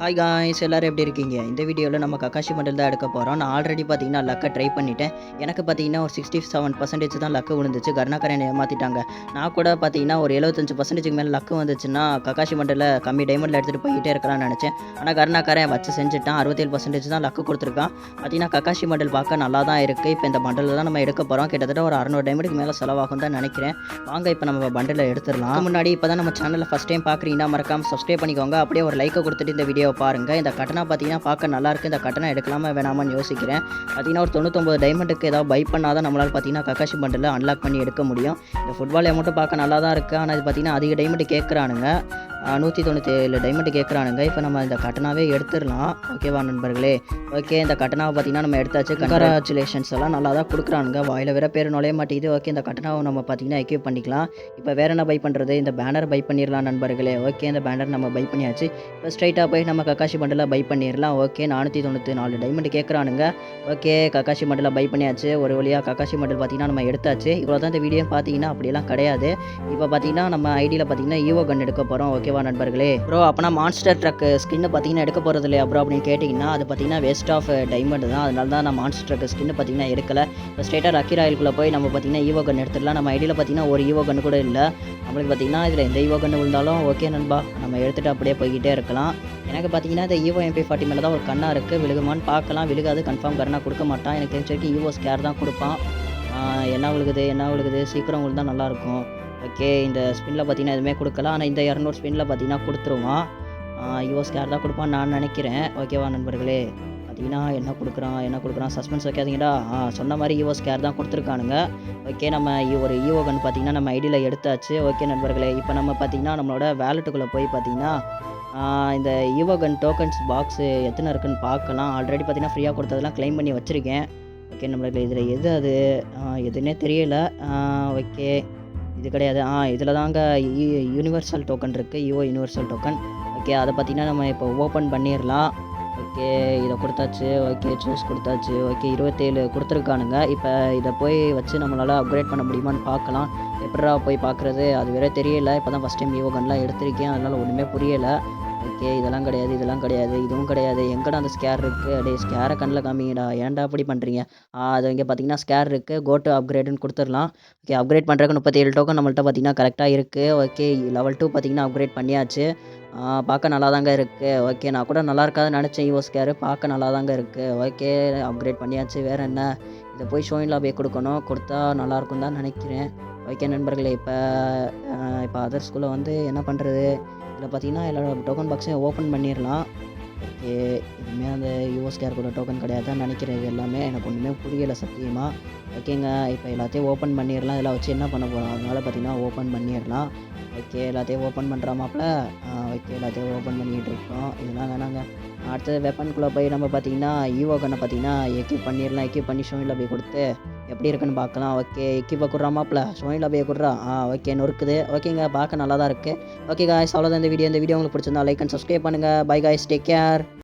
Hi guys எல்லோரும் எப்படி இருக்கீங்க? இந்த வீடியோவில் நம்ம கக்காஷி மண்டல் தான் எடுக்க போகிறோம் நான் ஆல்ரெடி பார்த்தீங்கன்னா லக்கை ட்ரை பண்ணிட்டேன். எனக்கு பார்த்தீங்கன்னா ஒரு சிக்ஸ்டி செவன் பர்சன்டேஜ் தான் லக்கு விழுந்துச்சு. கர்நாக்கரன் ஏமாற்றிட்டாங்க நான் கூட பார்த்தீங்கன்னா ஒரு எழுபத்தஞ்சு பர்சன்டேஜுக்கு மேலே லக்கு வந்துச்சுன்னா கக்காஷி மண்டலில் கம்மி டைமண்டில் எடுத்துகிட்டு போயிட்டே இருக்கலாம்னு நினச்சேன். ஆனால் கர்நாக்கரன் வச்சு செஞ்சுட்டான். அறுபத்தேழு பர்சன்டேஜ் தான் லக்கு கொடுத்துருக்கான். பார்த்தீங்கன்னா கக்காஷி மண்டல் பார்க்க நல்லா தான் இருக்குது இப்போ இந்த பண்டலில் தான் நம்ம எடுக்க போகிறோம் கிட்டத்தட்ட ஒரு அறநூறு டைமண்டுக்கு மேலே செலவாகும் தான் நினைக்கிறேன். வாங்க இப்போ நம்ம பண்டலில் எடுத்துடலாம். முன்னாடி இப்போ தான் நம்ம சேனலில் ஃபஸ்ட் டைம் பார்க்குறீங்கன்னா மறக்காமல் சப்ஸ்கிரைப் பண்ணிக்கோங்க. அப்படியே ஒரு லைக்கை கொடுத்துட்டு இந்த வீடியோ பாருங்க. இந்த கட்டணம் பார்த்தீங்கன்னா பார்க்க நல்லா இருக்கு. இந்த கட்டணம் எடுக்கலாமா வேணாமான்னு யோசிக்கிறேன். பார்த்தீங்கன்னா ஒரு தொண்ணூத்தொம்பது டைமண்டுக்கு ஏதாவது பை பண்ணால் தான் நம்மளால் பார்த்தீங்கன்னா கக்காஷி பண்டில் அன்லாக் பண்ணி எடுக்க முடியும். இந்த ஃபுட்பால் அமௌண்ட்டு பார்க்க நல்லா தான் இருக்குது ஆனால் இது பார்த்தீங்கன்னா அதிக டைமண்ட் கேட்குறானுங்க நூற்றி தொண்ணூற்றி ஏழு டைமண்ட் கேட்குறானுங்க இப்போ நம்ம இந்த கட்டணாவே எடுத்துடலாம். ஓகேவா நண்பர்களே? ஓகே இந்த கட்டணாவை பார்த்தீங்கன்னா நம்ம எடுத்தாச்சு. கங்க்ராச்சுலேஷன்ஸ் எல்லாம் நல்லா தான் கொடுக்குறானுங்க. வாயில் வேற பேர் நுழைய மாட்டேங்குது. ஓகே இந்த கட்டணாவை நம்ம பார்த்தீங்கன்னா எக்யூப் பண்ணிக்கலாம். இப்போ வேற என்ன பை பண்ணுறது இந்த பேனர் பை பண்ணிடலாம் நண்பர்களே. ஓகே இந்த பேனர் நம்ம பை பண்ணியாச்சு. இப்போ ஸ்ட்ரைட்டாக போய் நம்ம கக்காஷி மண்டலில் பை பண்ணிடலாம். ஓகே நானூற்றி தொண்ணூற்றி நாலு டைமண்ட் கேட்குறானுங்க ஓகே கக்காஷி மண்டலில் பை பண்ணியாச்சு. ஒரு வழியாக கக்காஷி மண்டல் பார்த்தீங்கன்னா நம்ம எடுத்தாச்சு. இவ்வளோ தான் இந்த வீடியோ பார்த்தீங்கன்னா அப்படியெல்லாம் கிடையாது. இப்போ பார்த்தீங்கன்னா நம்ம ஐடியில் பார்த்தீங்கன்னா ஈவோ கன் எடுக்க போகிறோம் ஓகேவா நண்பர்களே. ப்ரோ அப்போனா மான்ஸ்டர் ட்ரக் ஸ்கின்னு பார்த்தீங்கன்னா எடுக்க போகிறது இல்லையா ப்ரோ அப்படின்னு கேட்டிங்கன்னா அது பார்த்தீங்கன்னா வேஸ்ட் ஆஃப் டைமண்ட் eh, தான். அதனால தான் நான் மான்ஸ்டர் ட்ரக் ஸ்கின்னு பார்த்தீங்கன்னா எடுக்கல. இப்போ ஸ்ட்ரைட்டாக ரக்கி ராயலுக்குள்ளே போய் நம்ம பார்த்தீங்கன்னா ஈவோ கன் எடுத்துடலாம். நம்ம ஐடியில் பார்த்தீங்கன்னா ஒரு ஈவோ கன் கூட இல்லை. நம்மளுக்கு பார்த்தீங்கன்னா இதில் எந்த ஈவோ கன் விழுந்தாலும் ஓகே நண்பா. நம்ம எடுத்துகிட்டு அப்படியே போய்கிட்டே இருக்கலாம். எனக்கு பார்த்தீங்கன்னா இந்த ஈவோ எம்பி ஃபார்ட்டி மேலே தான் ஒரு கண்ணாக இருக்குது விழுகுமான்னு பார்க்கலாம். விழுகாது கன்ஃபார்ம் கரனாக கொடுக்க மாட்டான். எனக்கு தெரிஞ்ச வரைக்கும் ஈவோ ஸ்கேர் தான் கொடுப்பான். என்ன விழுகுது என்ன விழுகுது? சீக்கிரம் உங்களுக்கு தான் நல்லாயிருக்கும் ஓகே இந்த ஸ்பின்னில் பார்த்தீங்கன்னா எதுவுமே கொடுக்கல. ஆனால் இந்த இரநூறு ஸ்பின்னில் பார்த்தீங்கன்னா கொடுத்துருவான் ஈவோ ஸ்கேர் தான் கொடுப்பான்னு நான் நினைக்கிறேன். ஓகேவா நண்பர்களே? பார்த்தீங்கன்னா என்ன கொடுக்குறான் என்ன கொடுக்குறான் சஸ்பென்ஸ் வைக்காதீங்கடா ஆ சொன்ன மாதிரி ஈவோ ஸ்கேர் தான் கொடுத்துருக்கானுங்க. ஓகே நம்ம ஒரு ஈவோ கன் பார்த்தீங்கன்னா நம்ம ஐடியில் எடுத்தாச்சு. ஓகே நண்பர்களே இப்போ நம்ம பார்த்தீங்கன்னா நம்மளோட வேலெட்டுக்குள்ளே போய் பார்த்தீங்கன்னா இந்த ஈவோ கன் டோக்கன்ஸ் பாக்ஸு எத்தனை இருக்குன்னு பார்க்கலாம். ஆல்ரெடி பார்த்தீங்கன்னா ஃப்ரீயாக கொடுத்ததெல்லாம் க்ளைம் பண்ணி வச்சுருக்கேன். ஓகே நம்மளுக்கு இதில் எது அது? எதுன்னே தெரியல. ஓகே இது கிடையாது. ஆ இதில் தாங்க யூனிவர்சல் டோக்கன் இருக்குது யூஓ யூனிவர்சல் டோக்கன் ஓகே அதை பார்த்தீங்கன்னா நம்ம இப்போ ஓப்பன் பண்ணிடலாம் ஓகே இதை கொடுத்தாச்சு. ஓகே சூஸ் கொடுத்தாச்சு. ஓகே இருபத்தேழு கொடுத்துருக்கானுங்க. இப்போ இதை போய் வச்சு நம்மளால் அப்கிரேட் பண்ண முடியுமான்னு பார்க்கலாம் எப்படா போய் பார்க்குறது அது வேற தெரியல. இப்போ தான் ஃபஸ்ட் டைம் யோகன்லாம் கன்லாம் எடுத்திருக்கேன். அதனால் ஒன்றுமே புரியலை. ஓகே இதெல்லாம் கிடையாது இதெல்லாம் கிடையாது இதுவும் கிடையாது. எங்கடா அந்த ஸ்கேர் இருக்குது அடே ஸ்கேரை கண்ணில் காமிங்கடா. ஏன்டா அப்படி பண்ணுறீங்க அது இங்கே பார்த்தீங்கன்னா ஸ்கேர் இருக்குது கோட்டு அப்கிரேடுன்னு கொடுத்துடலாம். ஓகே அப்கிரேட் பண்ணுறதுக்கு முப்பத்தி ஏழு டோக்கன் நம்மள்ட்ட பார்த்தீங்கன்னா கரெக்டாக இருக்குது ஓகே லெவல் டூ பார்த்தீங்கன்னா அப்கிரேட் பண்ணியாச்சு. பார்க்க நல்லா தாங்க இருக்குது ஓகே நான் கூட நல்லா இருக்காதுன்னு நினச்சேன் ஈவோ ஸ்கேரு பார்க்க நல்லா தாங்க இருக்குது ஓகே அப்கிரேட் பண்ணியாச்சு. வேறு என்ன? இதை போய் ஷோயின் லாபியை கொடுக்கணும். கொடுத்தா நல்லாயிருக்கும் தான் நினைக்கிறேன். ஓகே நண்பர்களே இப்போ இப்போ அதர் ஸ்கூலில் வந்து என்ன பண்ணுறது இதில் பார்த்தீங்கன்னா எல்லோரும் டோக்கன் பாக்ஸையும் ஓப்பன் பண்ணிடலாம். ஓகே இதுவுமே அந்த யூஎஸ்கேர் கூட டோக்கன் கிடையாதுன்னு நினைக்கிறேன் இது எல்லாமே எனக்கு ஒன்றுமே புரியலை சத்தியமாக ஓகேங்க. இப்போ எல்லாத்தையும் ஓப்பன் பண்ணிடலாம் இதெல்லாம் வச்சு என்ன பண்ண போகிறோம் அதனால பார்த்தீங்கன்னா ஓப்பன் பண்ணிடலாம் ஓகே எல்லாத்தையும் ஓப்பன் பண்ணுறாமாப்ல ஓகே எல்லாத்தையும் ஓப்பன் பண்ணிகிட்டு இருக்கோம். இதெல்லாம் வேணாங்க. அடுத்தது வெப்பன்குள்ளே போய் நம்ம பார்த்தீங்கன்னா ஈவோ கண்ணை பார்த்தீங்கன்னா எக்யூப் பண்ணிடலாம் எக்யூப் பண்ணி ஷோனில் போய் கொடுத்து எப்படி இருக்குன்னு பார்க்கலாம் ஓகே எக்யூப்பை கொடுறாமாப்ல ஷோனில் போய் கொடுறா? ஆ ஓகே நொறுக்குது. ஓகேங்க பார்க்க நல்லா தான் இருக்குது ஓகே காய்ஸ் அவ்வளோதான் இந்த வீடியோ இந்த வீடியோ உங்களுக்கு பிடிச்சிருந்தா லைக் அண்ட் சப்ஸ்கிரைப் பண்ணுங்கள் பை காய்ஸ் டேக் கேர்